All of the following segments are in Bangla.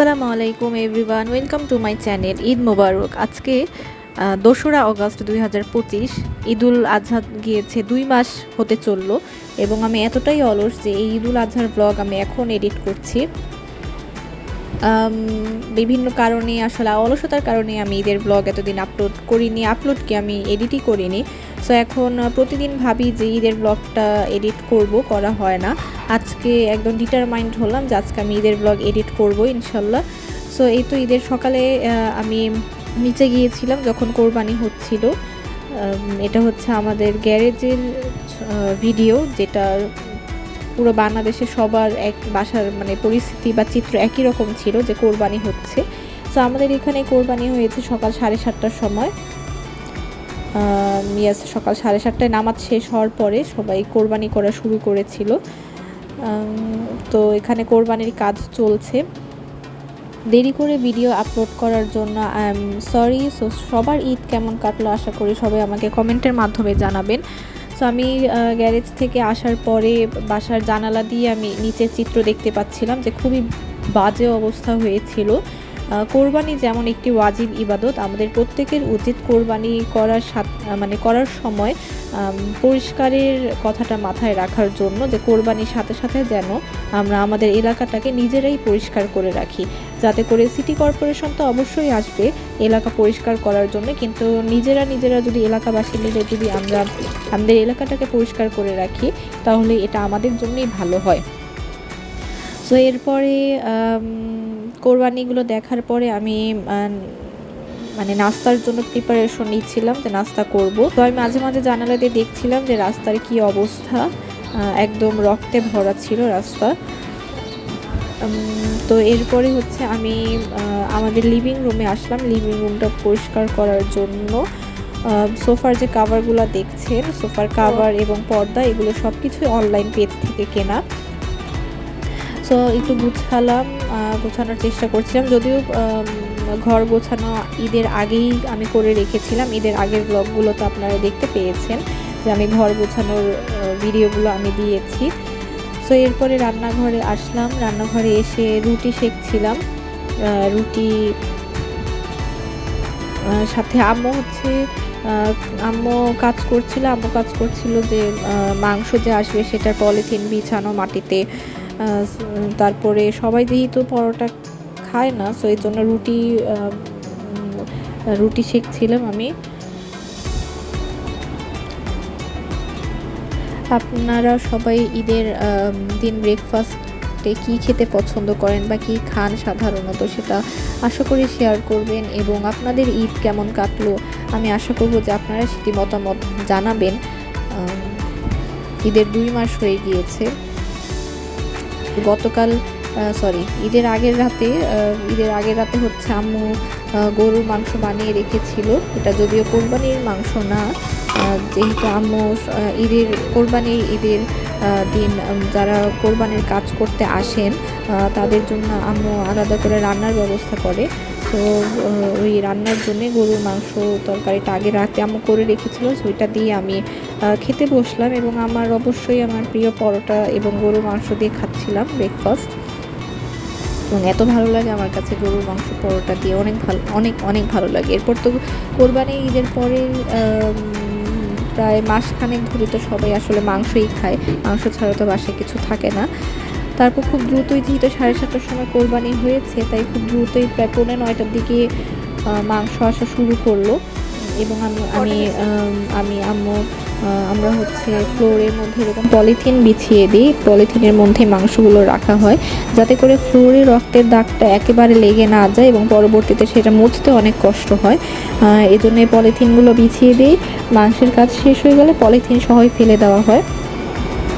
আসসালামু আলাইকুম everyone welcome to my channel Eid Mubarak. আজকে দোসরা অগস্ট দুই হাজার পঁচিশ, ঈদুল আজহা গিয়েছে দুই মাস হতে চলল, এবং আমি এতটাই অলস যে এই ঈদুল আজহার ব্লগ আমি এখন এডিট করছি। বিভিন্ন কারণে, আসলে অলসতার কারণে আমি ঈদের ব্লগ এতদিন আপলোড করিনি আপলোড কি আমি এডিটই করিনি। সো এখন প্রতিদিন ভাবি যে ঈদের ব্লগটা এডিট করব, করা হয় না। আজকে একদম ডিটারমাইন্ড হলাম যে আজকে আমি ঈদের ব্লগ এডিট করব, ইনশাল্লাহ। সো এই তো ঈদের সকালে আমি নিচে গিয়েছিলাম যখন কোরবানি হচ্ছিল। এটা হচ্ছে আমাদের গ্যারেজের ভিডিও যেটা পুরো বাংলাদেশে সবার এক বাসার মানে পরিস্থিতি বা চিত্র একই রকম ছিল যে কোরবানি হচ্ছে। তো আমাদের এখানে কোরবানি হয়েছে সকাল সাড়ে সাতটার সময়। ইয়াস সকাল সাড়ে সাতটায় নামাজ শেষ হওয়ার পরে সবাই কোরবানি করা শুরু করেছিল। তো এখানে কোরবানির কাজ চলছে। দেরি করে ভিডিও আপলোড করার জন্য আই এম সরি। সো সবার ঈদ কেমন কাটলো আশা করি সবাই আমাকে কমেন্টের মাধ্যমে জানাবেন। সো আমি গ্যারেজ থেকে আসার পরে বাসার জানালা দিয়ে আমি নিচের চিত্র দেখতে পাচ্ছিলাম যে খুবই বাজে অবস্থা হয়েছিল। কোরবানি যেমন একটি ওয়াজিব ইবাদত, আমাদের প্রত্যেকের উচিত কোরবানি করার মানে করার সময় পরিষ্কারের কথাটা মাথায় রাখার জন্য যে কোরবানির সাথে সাথে যেন আমরা আমাদের এলাকাটাকে নিজেরাই পরিষ্কার করে রাখি। যাতে করে সিটি কর্পোরেশন তো অবশ্যই আসবে এলাকা পরিষ্কার করার জন্য, কিন্তু নিজেরা নিজেরা যদি এলাকাবাসী মিলে যদি আমরা আমাদের এলাকাটাকে পরিষ্কার করে রাখি, তাহলে এটা আমাদের জন্যই ভালো হয়। সো এরপরে কোরবানিগুলো দেখার পরে আমি মানে নাস্তার জন্য প্রিপারেশন নিচ্ছিলাম যে নাস্তা করব। তো আমি মাঝে মাঝে জানালা দিয়ে দেখছিলাম যে রাস্তার কি অবস্থা। একদম রক্তে ভরা ছিল রাস্তা। তো এরপরে হচ্ছে আমি আমাদের লিভিং রুমে আসলাম। লিভিং রুমটা পরিষ্কার করার জন্য। সোফার যে কাভারগুলো দেখছেন, সোফার কাভার এবং পর্দা, এগুলো সব কিছুই অনলাইন পেজ থেকে কেনা। সো একটু গুছালাম। গোছানোর চেষ্টা করছিলাম। যদিও ঘর গোছানো ঈদের আগেই আমি করে রেখেছিলাম। ঈদের আগের ব্লগগুলো তো আপনারা দেখতে পেয়েছেন যে আমি ঘর গোছানোর ভিডিওগুলো আমি দিয়েছি। সো এরপরে রান্নাঘরে আসলাম। রান্নাঘরে এসে রুটি আহ, রুটি সাথে আম্মু হচ্ছে আম্মু কাজ করছিল। আম্মু কাজ করছিল যে মাংস যে আসবে সেটার পলিথিন বিছানো মাটিতে। তারপরে সবাই যেহেতু পরোটা খায় না সো এই জন্য রুটি রুটি সেকছিলাম আমি। আপনারা সবাই ঈদের দিন ব্রেকফাস্টে কি খেতে পছন্দ করেন বা কি খান সাধারণত সেটা আশা করি শেয়ার করবেন এবং আপনাদের ঈদ কেমন কাটলো আমি আশা করব যে আপনারা সেটি মতামত জানাবেন। ঈদের দুই মাস হয়ে গিয়েছে। গতকাল সরি ঈদের আগের রাতে ঈদের আগের রাতে হচ্ছে আম্মু গরুর মাংস বানিয়ে রেখেছিল। এটা যদিও কোরবানির মাংস না যেহেতু আম্মু ঈদের, কোরবানির ঈদের দিন যারা কোরবানির কাজ করতে আসেন তাদের জন্য আম্মু আলাদা করে রান্নার ব্যবস্থা করে। তো ওই রান্নার জন্য গরুর মাংস তরকারিটা আগে রাতে আম্মু করে রেখেছিল ওইটা দিয়ে আমি খেতে বসলাম এবং আমার অবশ্যই আমার প্রিয় পরোটা এবং গরুর মাংস দিয়ে খাচ্ছিলাম ব্রেকফাস্ট এবং এত ভালো লাগে আমার কাছে গরুর মাংস পরোটা দিয়ে, অনেক ভালো, অনেক অনেক ভালো লাগে। এরপর তো কোরবানি ঈদের পরে প্রায় মাসখানেক ধরে তো সবাই আসলে মাংসই খায়, মাংস ছাড়া তো বাসায় কিছু থাকে না। তারপর খুব দ্রুতই যেহেতু সাড়ে সাতটার সময় কোরবানি হয়েছে তাই খুব দ্রুতই প্রায় পৌনে নয়টার দিকে মাংস আসা শুরু করল। এবং আমি আমি আমি আম্মু আমরা হচ্ছে ফ্লোরের মধ্যে এরকম পলিথিন বিছিয়ে দিই। পলিথিনের মধ্যে মাংসগুলো রাখা হয় যাতে করে ফ্লোরে রক্তের দাগটা একেবারে লেগে না যায় এবং পরবর্তীতে সেটা মুছতে অনেক কষ্ট হয়। আহ, এই জন্য পলিথিনগুলো বিছিয়ে দিই। মাংসের কাজ শেষ হয়ে গেলে পলিথিন সহই ফেলে দেওয়া হয়।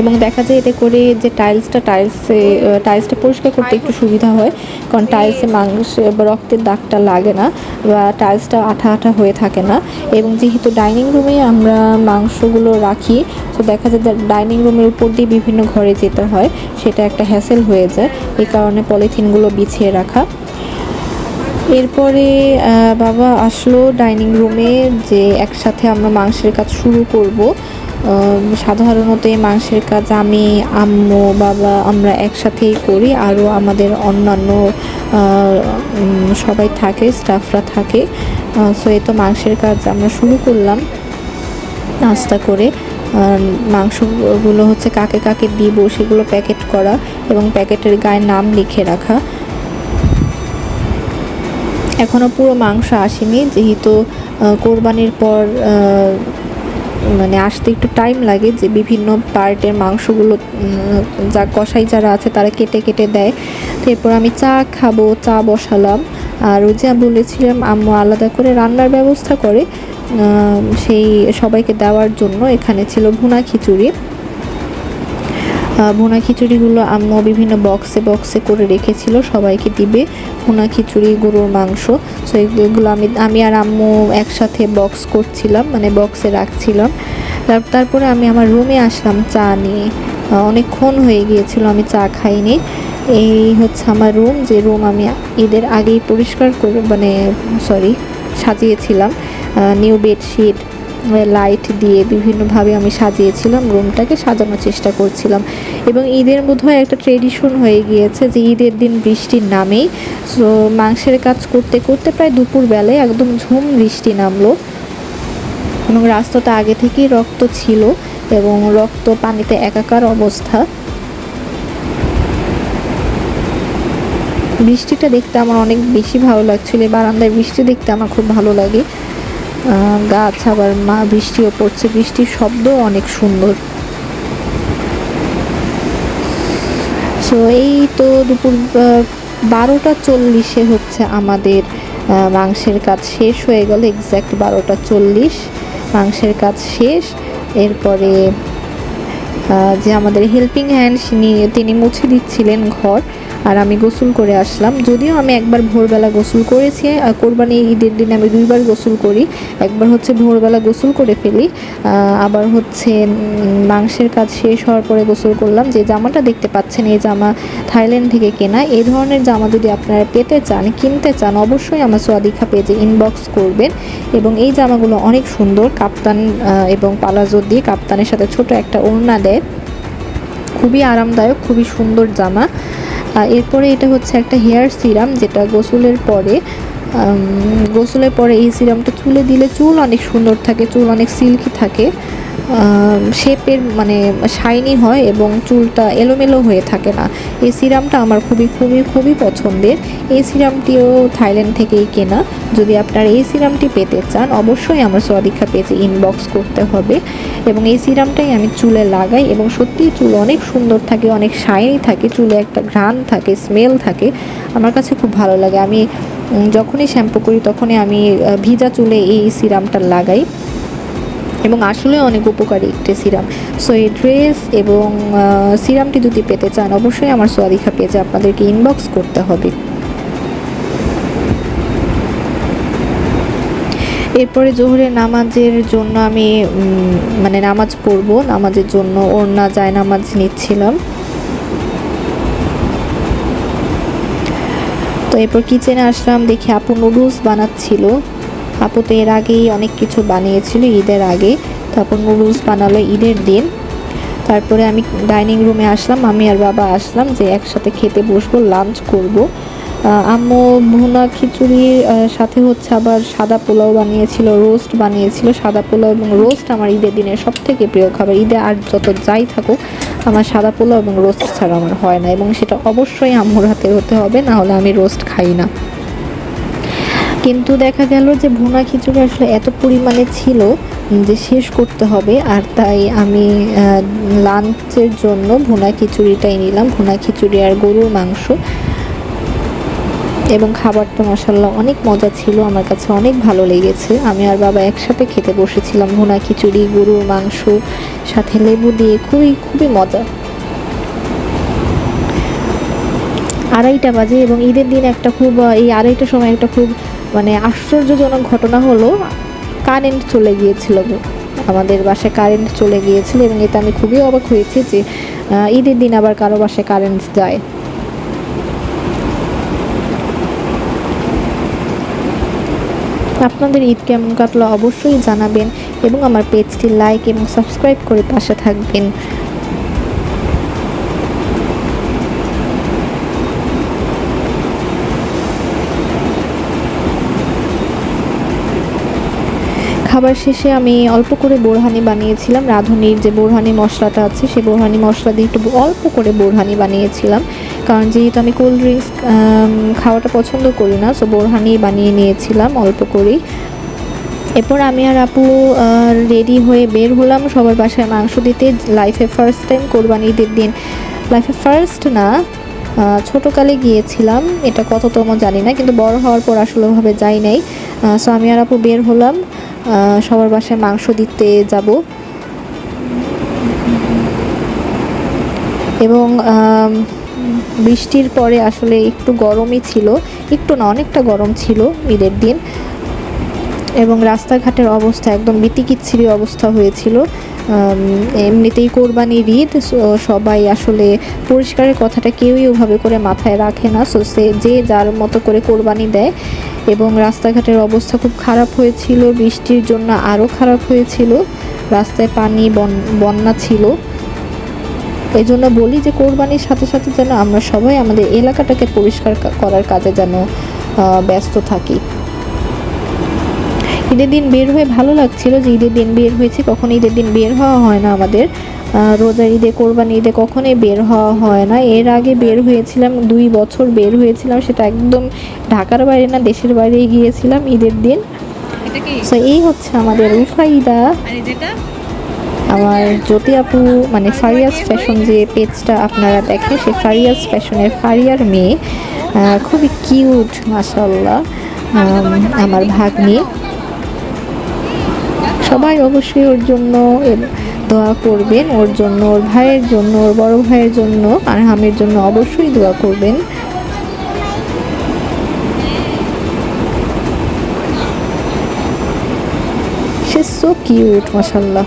এবং দেখা যায় এতে করে যে টাইলসটা টাইলসে টাইলসটা পরিষ্কার করতে একটু সুবিধা হয়, কারণ টাইলসে মাংস বা রক্তের দাগটা লাগে না বা টাইলসটা আঠা আঠা হয়ে থাকে না। এবং যেহেতু ডাইনিং রুমে আমরা মাংসগুলো রাখি, তো দেখা যায় ডাইনিং রুমের উপর দিয়ে বিভিন্ন ঘরে যেতে হয়, সেটা একটা হ্যাসেল হয়ে যায়, এই কারণে পলিথিনগুলো বিছিয়ে রাখা। এরপরে বাবা আসলো ডাইনিং রুমে যে একসাথে আমরা মাংসের কাজ শুরু করব। সাধারণত এই মাংসের কাজ আমি আম্মু, বাবা আমরা একসাথেই করি, আরও আমাদের অন্যান্য সবাই থাকে স্টাফরা থাকে। সো এই তো মাংসের কাজ আমরা শুরু করলাম নাস্তা করে। মাংসগুলো হচ্ছে কাকে কাকে দিব সেগুলো প্যাকেট করা এবং প্যাকেটের গায়ে নাম লিখে রাখা। এখনও পুরো মাংস আসেনি, যেহেতু কোরবানির পর মানে আসতে একটু টাইম লাগে যে বিভিন্ন পার্টের মাংসগুলো যা কষাই যারা আছে তারা কেটে কেটে দেয়। তো এরপর আমি চা খাব, চা বসালাম। আর ওই যে বলেছিলাম, আম্মু আলাদা করে রান্নার ব্যবস্থা করে সেই সবাইকে দেওয়ার জন্য এখানে ছিল ভুনা খিচুড়ি। ভুনা খিচুড়িগুলো আম্মু বিভিন্ন বক্সে বক্সে করে রেখেছিল, সবাইকে দিবে। ভুনা খিচুড়ি, গরুর মাংস সো এগুলো আমি আমি আর আম্মু একসাথে বক্স করছিলাম মানে বক্সে রাখছিলাম। তার- তারপরে আমি আমার রুমে আসলাম চা নিয়ে। অনেকক্ষণ হয়ে গিয়েছিল, আমি চা খাইনি। এই হচ্ছে আমার রুম যে রুম আমি ঈদের আগেই পরিষ্কার করে মানে সরি সাজিয়েছিলাম। নিউ বেডশিট লাইট দিয়ে বিভিন্নভাবে আমি সাজিয়েছিলাম রুমটাকে সাজানোর চেষ্টা করছিলাম। এবং ঈদের বোধহয় একটা ট্রেডিশন হয়ে গিয়েছে যে ঈদের দিন বৃষ্টির নামেই। সো মাংসের কাজ করতে করতে প্রায় দুপুর বেলায় একদম ঝুম বৃষ্টি নামলো। এবং রাস্তাটা আগে থেকেই রক্ত ছিল এবং রক্ত পানিতে একাকার অবস্থা। বৃষ্টিটা দেখতে আমার অনেক বেশি ভালো লাগছিল। বারান্দায় বৃষ্টি দেখতে আমার খুব ভালো লাগে। গাছ, আবার মা বৃষ্টিও পড়ছে, বৃষ্টির শব্দ অনেক সুন্দর। সো এই তো দুপুর বারোটা চল্লিশে হচ্ছে আমাদের মাংসের কাজ শেষ হয়ে গেল এক্স্যাক্ট বারোটা চল্লিশ। মাংসের কাজ শেষ, এরপরে যে আমাদের হেল্পিং হ্যান্ড তিনি মুছে দিচ্ছিলেন ঘর আর আমি গোসল করে আসলাম। যদিও আমি একবার ভোরবেলা গোসল করেছি কোরবানি ঈদের দিন আমি দুইবার গোসল করি। একবার হচ্ছে ভোরবেলা গোসল করে ফেলি আবার হচ্ছে মাংসের কাজ শেষ হওয়ার পরে গোসল করলাম। যে জামাটা দেখতে পাচ্ছেন, এই জামা থাইল্যান্ড থেকে কেনা। এই ধরনের জামা যদি আপনারা পেতে চান, কিনতে চান, অবশ্যই আমার সোয়াদিখা পেজে ইনবক্স করবেন এবং এই জামাগুলো অনেক সুন্দর। কাপ্তান এবং পালাজো দিয়ে কাপ্তানের সাথে ছোট একটা ওড়না দেয়। খুবই আরামদায়ক, খুবই সুন্দর জামা। এরপরে এটা হচ্ছে একটা হেয়ার সিরাম যেটা গোসলের পরে গোসলের পরে এই সিরামটা চুলে দিলে চুল অনেক সুন্দর থাকে, চুল অনেক সিল্কি থাকে। শেপের মানে শাইনি হয় এবং চুলটা এলোমেলো হয়ে থাকে না। এই সিরামটা আমার খুবই খুবই খুবই পছন্দের। এই সিরামটিও থাইল্যান্ড থেকেই কেনা। যদি আপনার এই সিরামটি পেতে চান, অবশ্যই আমার সোয়াদীক্ষা পেজে ইনবক্স করতে হবে। এবং এই সিরামটাই আমি চুলে লাগাই এবং সত্যিই চুল অনেক সুন্দর থাকে, অনেক শাইনি থাকে, চুলে একটা ঘ্রাণ থাকে স্মেল থাকে। আমার কাছে খুব ভালো লাগে। আমি যখনই শ্যাম্পু করি, তখনই আমি ভিজা চুলে এই সিরামটা লাগাই। এবং আসলে অনেক উপকারী একটি সিরাম। সো এই ড্রেস এবং সিরামটি যদি পেতে চান, অবশ্যই আমার সোয়াদিখা পেজে আপনাদেরকে ইনবক্স করতে হবে। এরপরে জোহরের নামাজের জন্য আমি মানে নামাজ পড়ব। নামাজের জন্য ওড়না যায় নামাজ নিচ্ছিলাম। তো এরপর কিচেনে আসলাম, দেখি আপু নুডলস বানাচ্ছিল। আপু তো এর আগেই অনেক কিছু বানিয়েছিল, ঈদের আগে। তারপর নুডলস বানালো ঈদের দিন। তারপরে আমি ডাইনিং রুমে আসলাম, আমি আর বাবা আসলাম যে একসাথে খেতে বসবো লাঞ্চ করব। আম্মু ভুনা খিচুড়ির সাথে হচ্ছে আবার সাদা পোলাও বানিয়েছিল রোস্ট বানিয়েছিল। সাদা পোলাও এবং রোস্ট আমার ঈদের দিনের সব থেকে প্রিয় খাবার। ঈদে আর যত যাই থাকুক, আমার সাদা পোলাও এবং রোস্ট ছাড়া আমার হয় না এবং সেটা অবশ্যই আম্মুর হাতে হতে হবে না হলে আমি রোস্ট খাই না। কিন্তু দেখা গেল যে ভুনা খিচুড়ি আসলে এত পরিমাণে ছিল যে শেষ করতে হবে, আর তাই আমি লাঞ্চের জন্য ভুনা খিচুড়িটাই নিলাম। ভুনা খিচুড়ি আর গরুর মাংস। এবং খাবারটা মশাল্লা অনেক মজা ছিল, আমার কাছে অনেক ভালো লেগেছে। আমি আর বাবা একসাথে খেতে বসেছিলাম, ভুনা খিচুড়ি, গরুর মাংস, সাথে লেবু দিয়ে, খুবই খুবই মজা। আড়াইটা বাজে এবং ঈদের দিন একটা খুব, এই আড়াইটার সময় একটা খুব মানে আশ্চর্যজনক ঘটনা হলো, কারেন্ট চলে গিয়েছিল আমাদের বাসায় কারেন্ট চলে গিয়েছিল এবং এতে আমি খুবই অবাক হয়েছি যে ঈদের দিন আবার কারও বাসায় কারেন্ট যায়। আপনাদের ঈদ কেমন কাটলো অবশ্যই জানাবেন এবং আমার পেজটি লাইক এবং সাবস্ক্রাইব করে পাশে থাকবেন। খাবার শেষে আমি অল্প করে বোরহানি বানিয়েছিলাম, রাঁধুনির যে বোরহানি মশলাটা আছে সেই বোরহানি মশলা দিয়ে একটু অল্প করে বোরহানি বানিয়েছিলাম। কারণ যেহেতু আমি কোল্ড ড্রিঙ্কস খাওয়াটা পছন্দ করি না সো বোরহানি বানিয়ে নিয়েছিলাম অল্প করেই। এরপর আমি আর আপু রেডি হয়ে বের হলাম সবার বাসায় মাংস দিতে। লাইফে ফার্স্ট টাইম কোরবানি ঈদের দিন। লাইফে ফার্স্ট না ছোটোকালে গিয়েছিলাম, এটা কততম জানি না, কিন্তু বড় হওয়ার পর আসলে ওভাবে যাই নাই। সো আমি আর আপু বের হলাম সবার বাসায় মাংস দিতে যাব। এবং বৃষ্টির পরে আসলে একটু গরমই ছিল, একটু না, অনেকটা গরম ছিল ঈদের দিন। এবং রাস্তাঘাটের অবস্থা একদম বিতিকিচ্ছিরি অবস্থা হয়েছিল। এমনিতেই কোরবানির ঈদ সবাই আসলে পরিষ্কারের কথাটা কেউই ওভাবে করে মাথায় রাখে না। সো সে, যে যার মতো করে কোরবানি দেয় এবং রাস্তাঘাটের অবস্থা খুব খারাপ হয়েছিল, বৃষ্টির জন্য আরও খারাপ হয়েছিল। রাস্তায় পানি, বন- বন্যা ছিল। এই জন্য বলি যে কোরবানির সাথে সাথে যেন আমরা সবাই আমাদের এলাকাটাকে পরিষ্কার করার কাজে যেন ব্যস্ত থাকি। ঈদের দিন বের হয়ে ভালো লাগছিল যে ঈদের দিন বের হয়েছে কখনো ঈদের দিন বের হওয়া হয় না আমাদের। রোজার ঈদে কোরবানি ঈদে কখনোই বের হওয়া হয় না। এর আগে বের হয়েছিলাম দুই বছর বের হয়েছিলাম সেটা একদম ঢাকার বাইরে না দেশের বাইরে গিয়েছিলাম ঈদের দিন। তো এই হচ্ছে আমাদের উফাইদা আমার জ্যোতি আপু মানে ফারিয়াস ফ্যাশন যে পেজটা আপনারা দেখেন সে ফারিয়াস ফ্যাশনের ফারিয়ার মেয়ে খুবই কিউট মাসাল্লাহ আমার ভাগ্নি। সবাই অবশ্যই ওর জন্য দোয়া করবেন, ওর জন্য, ওর ভাইয়ের জন্য, ওর বড় ভাইয়ের জন্য, আর হামের জন্য অবশ্যই দোয়া করবেন। সে সো কিউট মাসাল্লাহ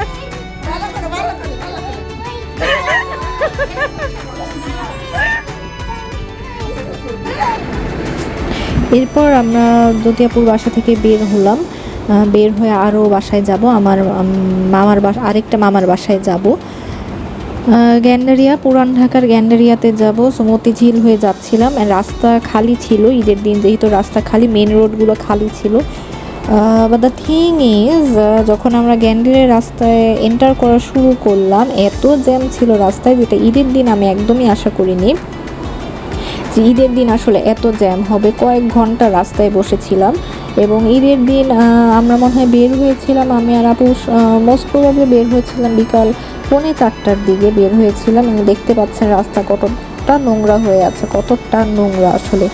এরপর আমরা দতিয়াপুর বাসা থেকে বের হলাম। বের হয়ে আরও বাসায় যাব। আমার মামার বাসা, আরেকটা মামার বাসায় যাব। গ্যান্ডারিয়া, পুরান ঢাকার গ্যান্ডারিয়াতে যাব। সুমতি ঝিল হয়ে যাচ্ছিলাম। রাস্তা খালি ছিল। ঈদের দিন যেহেতু রাস্তা খালি মেন রোডগুলো খালি ছিল। বাট দ্য থিং ইজ যখন আমরা গ্যান্ডারিয়া রাস্তায় এন্টার করা শুরু করলাম, এত জ্যাম ছিল রাস্তায় যেটা ঈদের দিন আমি একদমই আশা করিনি। ঈদের দিন আসলে এত জ্যাম হবে। কয়েক ঘণ্টা রাস্তায় বসেছিলাম এবং ঈদের দিন আমরা মনে হয় বের হয়েছিলাম। আমি আর আপু মোস্ট প্রবাবলি বের হয়েছিলাম বিকাল পৌনে চারটার দিকে বের হয়েছিলাম এবং দেখতে পাচ্ছেন রাস্তা কতটা নোংরা হয়ে আছে কতটা নোংরা আসলে।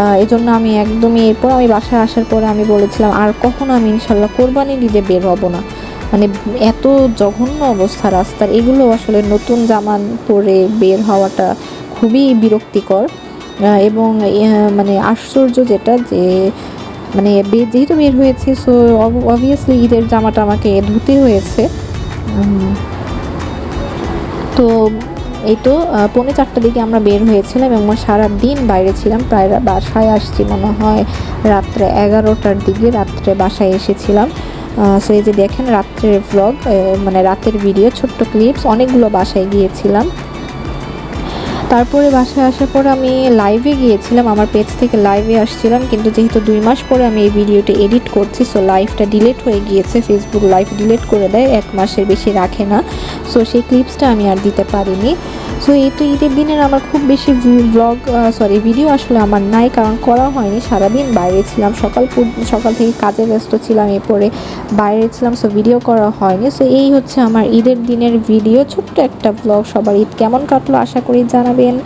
আহ, এই জন্য আমি একদমই এরপর আমি বাসায় আসার পরে আমি বলেছিলাম আর কখনো আমি ইনশাল্লাহ কোরবানি ঈদে বের হব না। মানে এত জঘন্য অবস্থা রাস্তার। এগুলো আসলে নতুন জামান পরে বের হওয়াটা খুবই বিরক্তিকর এবং মানে আশ্চর্য যেটা যে মানে যেহেতু বের হয়েছে সো অবভিয়াসলি ঈদের জামাটা আমাকে ধুতে হয়েছে। তো এই তো পৌনে চারটার দিকে আমরা বের হয়েছিলাম এবং সারা দিন বাইরে ছিলাম, প্রায় বাসায় আসছি মনে হয় রাত্রে এগারোটার দিকে, রাত্রে বাসায় এসেছিলাম। সো এই যে দেখেন রাত্রের ভ্লগ মানে রাতের ভিডিও ছোট্ট ক্লিপস অনেকগুলো বাসায় গিয়েছিলাম। তারপরে বাসায় আসার পর আমি লাইভে গিয়েছিলাম, আমার পেজ থেকে লাইভে আসছিলাম, কিন্তু যেহেতু দুই মাস পরে আমি এই ভিডিওটা এডিট করছি সো লাইভটা ডিলেট হয়ে গিয়েছে ফেসবুক লাইভ ডিলেট করে দেয়, এক মাসের বেশি রাখে না সো সেই ক্লিপসটা আমি আর দিতে পারিনি। সো এই তো ঈদের দিনের আমার খুব বেশি ব্লগ সরি ভিডিও আসলে আমার নাই, কারণ করা হয়নি, সারাদিন বাইরে ছিলাম, সকাল সকাল থেকে কাজে ব্যস্ত ছিলাম এরপরে বাইরে ছিলাম সো ভিডিও করা হয়নি। সো এই হচ্ছে আমার ঈদের দিনের ভিডিও ছোট্ট একটা ব্লগ সবার ঈদ কেমন কাটলো আশা করি জানাবেন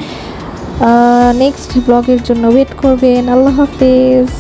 নেক্সট ব্লগের জন্য ওয়েট করবেন। আল্লাহ হাফেজ।